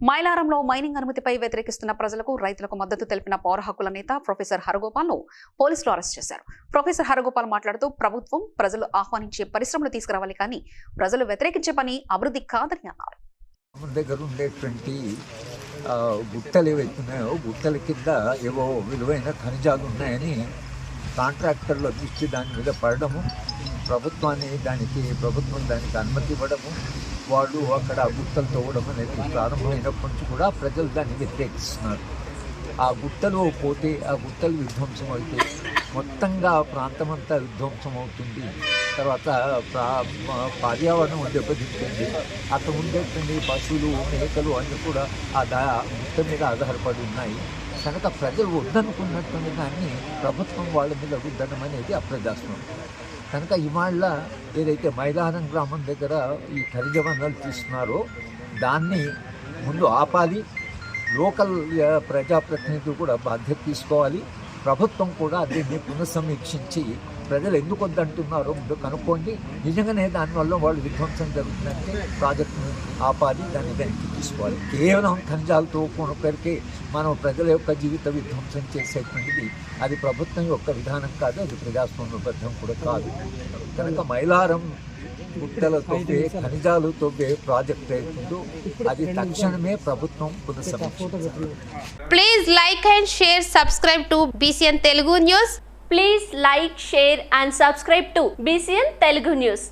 మైలారంలో mining అనుమతిపై వ్యతిరేకిస్తున్న ప్రజలకు రైతులకు మద్దతు తెలిపిన పౌర హక్కుల నేత ప్రొఫెసర్ హరగోపాల్ను పోలీసులు అరెస్ట్ చేశారు. ప్రొఫెసర్ హరగోపాల్ మాట్లాడుతూ ప్రభుత్వం ప్రజలు ఆహ్వానించే పరిశ్రమలు తీసుకురావాలి కానీ ప్రజలు వ్యతిరేకించే పని అభివృద్ధి కాదని అన్నారు. మన దగ్గర ఉండేటువంటి గుట్టలు ఏవైతున్నాయో గుట్టల కింద ఏవో విలువైన ఖనిజాలు ఉన్నాయని కాంట్రాక్టర్ల దృష్టి దాని మీద పడడము ప్రభుత్వాన్ని దానికి ప్రభుత్వం దానికి అనుమతి ఇవ్వడము వాళ్ళు అక్కడ గుట్టలు తవ్వడం అనేది ప్రారంభమైనప్పటి నుంచి కూడా ప్రజలు దాన్ని వ్యతిరేకిస్తున్నారు. ఆ గుట్టలు పోతే ఆ గుట్టలు విధ్వంసం అయితే మొత్తంగా ప్రాంతం అంతా విధ్వంసం అవుతుంది. తర్వాత ప్రా- పర్యావరణం దెబ్బతింటుంది. అక్కడ ఉండేటువంటి పశువులు మేకలు అన్నీ కూడా ఆ దా గుట్ట మీద ఆధారపడి ఉన్నాయి. కనుక ప్రజలు వద్దనుకున్నటువంటి దాన్ని ప్రభుత్వం వాళ్ళ మీద రుద్దడం అనేది అప్రజాస్వామ్యం కనుక ఇవాళ ఏదైతే మైదానం గ్రామం దగ్గర ఈ ఖనిజ వనరులు తీస్తున్నారో దాన్ని ముందు ఆపాలి. లోకల్ ప్రజాప్రతినిధులు కూడా బాధ్యత తీసుకోవాలి. ప్రభుత్వం కూడా దీన్ని పునఃసమీక్షించి ప్రజలు ఎందుకు వద్దంటున్నారో ముందు కనుక్కోండి. నిజంగానే దానివల్ల వాళ్ళు విధ్వంసం జరుగుతుందంటే ప్రాజెక్టును ఆపాలి దాన్ని వెనక్కి తీసుకోవాలి. కేవలం ఖనిజాలతో కొనుక్కరికే మనం ప్రజల యొక్క జీవిత విధ్వంసం చేసేటువంటిది అది ప్రభుత్వం యొక్క విధానం కాదు అది ప్రజాస్వామ్యబద్ధం కూడా కాదు. కనుక మైలారం గుట్టల తవ్వే ఖనిజాలు తవ్వే ప్రాజెక్ట్ అవుతుందో అది తక్షణమే ప్రభుత్వం పునఃసమీక్షించాలి. Please like and share, subscribe to BCN Telugu News. Please like, share and subscribe to BCN Telugu News.